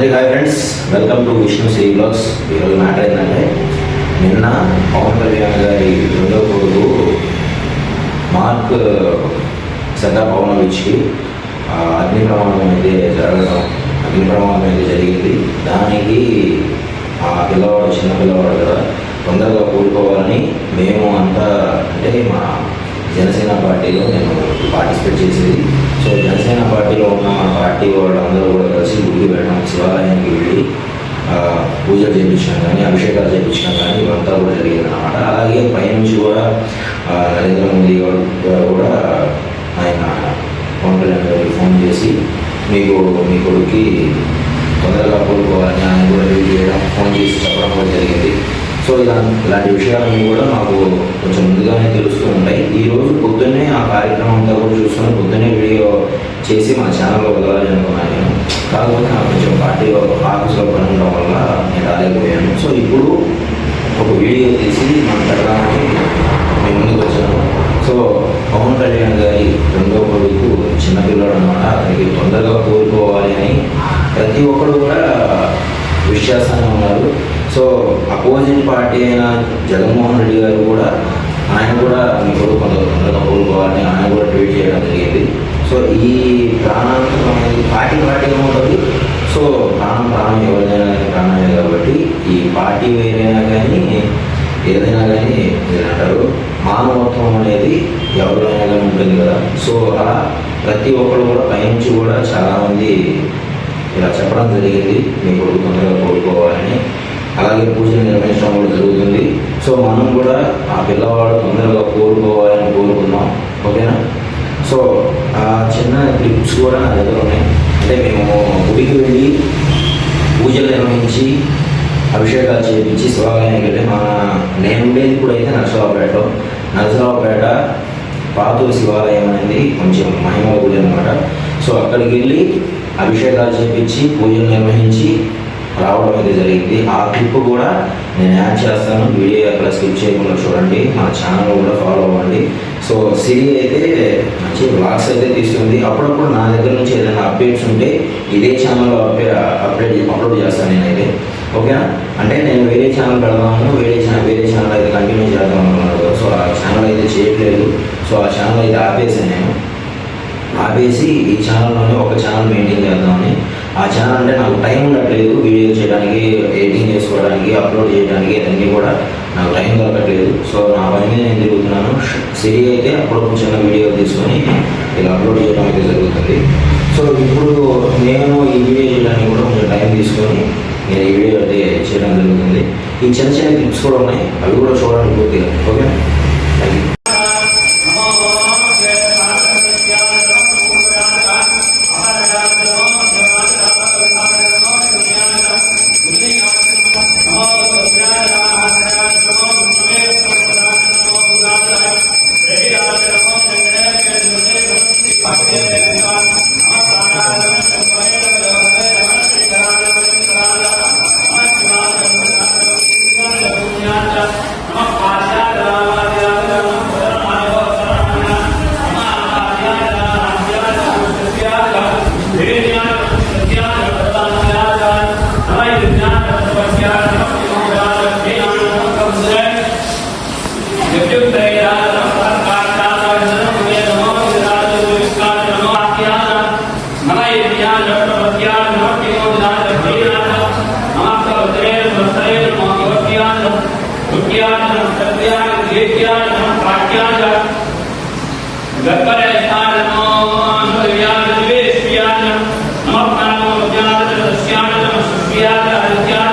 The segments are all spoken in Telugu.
అందరికీ hi friends. Welcome to Vishnu Sri blogs. ఈరోజు మ్యాటర్ ఏంటంటే నిన్న పవన్ కళ్యాణ్ గారి రెండో కొడుకు మార్క్ సదా పవనవిచ్కి అగ్ని ప్రమాదం అయితే జరగడం అగ్ని ప్రమాదం అయితే జరిగింది. దానికి ఆ పిల్లవాడు చిన్న పిల్లవాడు కదా తొందరగా కూడుకోవాలని మేము అంతా అంటే మా జనసేన పార్టీలో నేను పార్టిసిపేట్ చేసేది. సో జనసేన పార్టీలో ఉన్న మా పార్టీ వాళ్ళందరూ కూడా కలిసి గుడికి వెళ్ళడం శివాలయానికి వెళ్ళి పూజలు చేయించడం కానీ అభిషేకాలు చేయించడం కానీ ఇవంతా కూడా జరిగింది అనమాట అలాగే పైనుంచి కూడా నరేంద్ర మోదీ గారు గారు కూడా ఆయన పవన్ కళ్యాణ్ గారికి ఫోన్ చేసి మీకు మీ కొడుక్కి తొందరగా కోలుకోవాలని ఆయన కూడా చేయడం ఫోన్ చేసి చెప్పడం కూడా జరిగింది. సో ఇలా ఇలాంటి విషయాలన్నీ కూడా మాకు కొంచెం ముందుగానే తెలుస్తూ ఉంటాయి. ఈ రోజు పొద్దున్నే ఆ కార్యక్రమం అంతా కూడా చూసుకొని పొద్దున్నే వీడియో చేసి మా ఛానల్లో వదలాలి అనుకున్నాను నేను. కాకపోతే నాకు కొంచెం పార్టీ ఆఫీస్లో పని ఉండడం వల్ల నేను రాలేకపోయాను. సో ఇప్పుడు ఒక వీడియో తీసి మనం పెట్టడానికి నేను ముందుకు వచ్చాను. సో పవన్ కళ్యాణ్ గారి రెండో కొడుకు చిన్నపిల్లడు అనమాట అతనికి తొందరగా కోరుకోవాలి అని ప్రతి ఒక్కరు కూడా విశ్వాసంగా ఉన్నారు. సో అపోజిట్ పార్టీ అయిన జగన్మోహన్ రెడ్డి గారు కూడా ఆయన కూడా మీ కొడుకు కొంత తొందరగా కోరుకోవాలని ఆయన కూడా ట్వీట్ చేయడం జరిగింది. సో ఈ ప్రాణాంతకం అనేది పార్టీ పార్టీగా ఉంటుంది. సో ప్రాణం ప్రాణం ఎవరిదైనా కానీ ప్రాణమే కాబట్టి ఈ పార్టీ వేరైనా కానీ ఏదైనా కానీ అంటారు. మానవత్వం అనేది ఎవరిలోనైనా కానీ ఉంటుంది కదా. సో అలా ప్రతి ఒక్కరు కూడా పైనుంచి కూడా చాలామంది ఇలా చెప్పడం జరిగింది. మీ కొడుకు తొందరగా కోరుకోవాలని అలాగే పూజలు నిర్వహించడం కూడా జరుగుతుంది. సో మనం కూడా ఆ పిల్లవాడు తొందరగా కోరుకోవాలని కోరుకుందాం ఓకేనా? సో ఆ చిన్న క్లిప్స్ కూడా నా దగ్గర ఉన్నాయి. అంటే మేము గుడికి వెళ్ళి పూజలు నిర్వహించి అభిషేకాలు చేయించి శివాలయానికి వెళ్ళి మన నేను ఉండేది కూడా అయితే నరసరావుపేటలో నరసరావుపేట పాతూరు శివాలయం అనేది కొంచెం మహిమ గుడి అనమాట సో అక్కడికి వెళ్ళి అభిషేకాలు చేయించి పూజలు నిర్వహించి రావడం అయితే జరిగింది. ఆ క్లిప్ కూడా నేను యాడ్ చేస్తాను. వీడియో అక్కడ స్కిప్ చేయకుండా చూడండి. మా ఛానల్ కూడా ఫాలో అవ్వండి. సో సిరి అయితే మంచి బ్లాగ్స్ అయితే తీస్తుంది. అప్పుడప్పుడు నా దగ్గర నుంచి ఏదైనా అప్డేట్స్ ఉంటే ఇదే ఛానల్లో అప్డే అప్డేట్ అప్లోడ్ చేస్తాను నేనైతే. ఓకేనా? అంటే నేను వేరే ఛానల్ పెడదాము వేరే ఛానల్ వేరే ఛానల్ అయితే కంటిన్యూ చేద్దాం అనుకున్నాను సో ఆ ఛానల్ అయితే చేయట్లేదు. సో ఆ ఛానల్ అయితే ఆపేసాను నేను. ఆపేసి ఈ ఛానల్లోనే ఒక ఛానల్ మెయింటైన్ చేద్దామని. ఆ ఛానల్ అంటే నాకు టైం ఉండట్లేదు వీడియో చేయడానికి ఎడిటింగ్ చేసుకోవడానికి అప్లోడ్ చేయడానికి అన్నీ కూడా నాకు టైం దొరకట్లేదు. సో నా పని మీద నేను తిరుగుతున్నాను. సిరి అయితే అప్పుడప్పుడు చిన్న వీడియో తీసుకొని ఇలా అప్లోడ్ చేయడం అయితే జరుగుతుంది. సో ఇప్పుడు నేను ఈ వీడియో చేయడానికి కూడా కొంచెం టైం తీసుకొని నేను ఈ వీడియో అయితే చేయడం జరుగుతుంది. ఈ చిన్న చిన్న క్లిప్స్ కూడా ఉన్నాయి. అవి కూడా చూడండి పూర్తిగా. Okay thank you Bye. സത്യാണ് ഗ്രഹിക്കാണ് നാം പ്രാക്യാണ് ഗർഭരെ സ്ഥാനം നിവേശിയാണ് നമസ്കാരം സസ്യാണ് സസ്യാണ് അരിക്കാണ്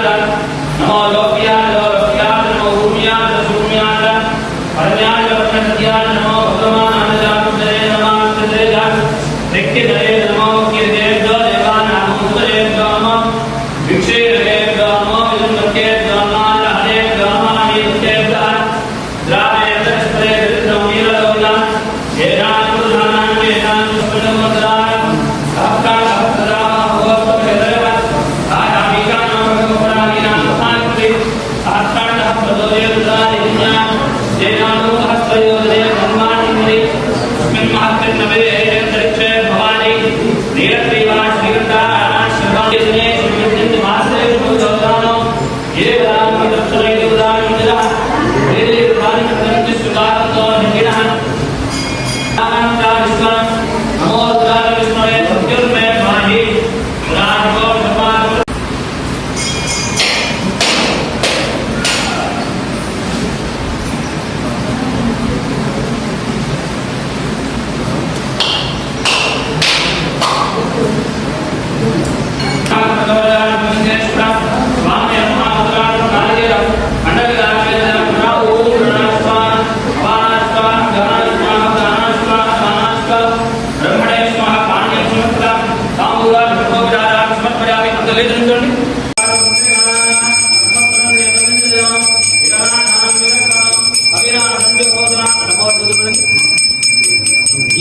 Yeah.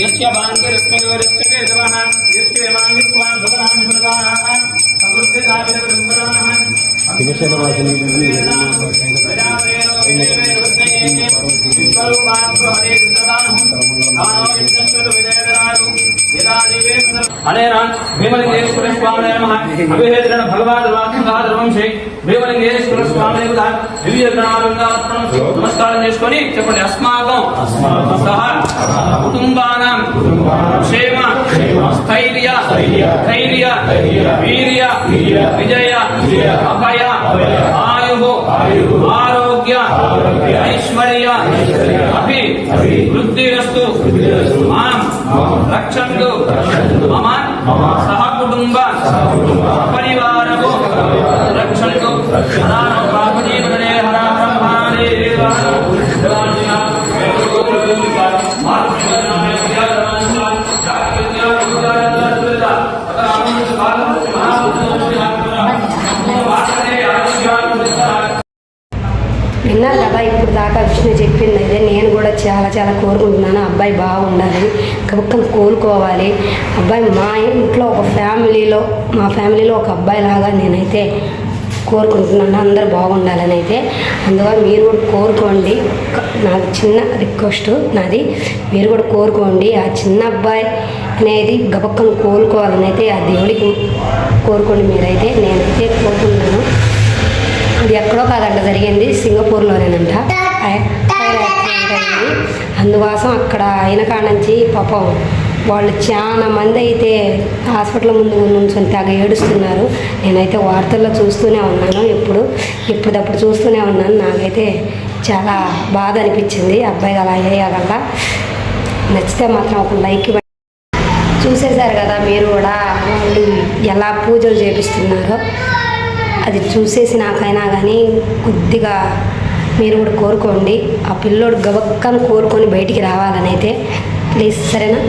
यस्य बाङ्गिरस्मयोरिष्टके यजमानाः यस्य एवाङ्गित्वान् भुवनान् निमृताः समृद्धिदाभिरविडम्बराः अनेरान् भीमलिङ्गेश्वरस्वामिनः अभिहेत्रण भगवान् वाक्यभाद्रवंशे భీమలింగేశ్వర స్వామి దివ్య నమస్కారం చేసుకొని చెప్పండి. అస్మాకం సహ కుటుంబానాం. క్షేమ. స్థైర్య. ధైర్య. వీర్య. విజయ. అభయ. ఆయు ఆరోగ్య. ఐశ్వర్య. అభి. వృద్ధిరస్తు. మాం. రక్షంతు మమ. సహ కుటుంబ. పరివారము. విన్నారు కదా ఇప్పుడు దాకా విష్ణు చెప్పింది అయితే నేను కూడా చాలా చాలా కోరుకుంటున్నాను. అబ్బాయి బాగుండాలి. కబుక్కం కోలుకోవాలి. అబ్బాయి మా ఇంట్లో ఒక ఫ్యామిలీలో మా ఫ్యామిలీలో ఒక అబ్బాయి లాగా నేనైతే కోరుకుంటున్నాను. అందరూ బాగుండాలని అయితే. అందువల్ల మీరు కూడా కోరుకోండి. నాకు చిన్న రిక్వెస్ట్ నాది. మీరు కూడా కోరుకోండి. ఆ చిన్న అబ్బాయి అనేది గబక్కను కోలుకోవాలని అయితే ఆ దేవుడికి కోరుకోండి మీరైతే. నేనైతే కోరుకుంటున్నాను. అది ఎక్కడో కాదంట జరిగింది సింగపూర్లోనేనంట. అందుకోసం అక్కడ అయిన కాడ నుంచి పాపం వాళ్ళు చాలా మంది అయితే హాస్పిటల్ ముందు నుంచొని తెగ ఏడుస్తున్నారు. నేనైతే వార్తల్లో చూస్తూనే ఉన్నాను. ఎప్పుడు ఎప్పుడప్పుడు చూస్తూనే ఉన్నాను. నాకైతే చాలా బాధ అనిపించింది. అబ్బాయి అలా అయ్యేయగల నచ్చితే మాత్రం ఒక లైక్ చూసేశారు కదా మీరు కూడా. వాళ్ళు ఎలా పూజలు చేపిస్తున్నారో అది చూసేసి నాకైనా కానీ కొద్దిగా మీరు కూడా కోరుకోండి. ఆ పిల్లోడు గబక్కను కోరుకొని బయటికి రావాలని అయితే ప్లీజ్ సరేనా?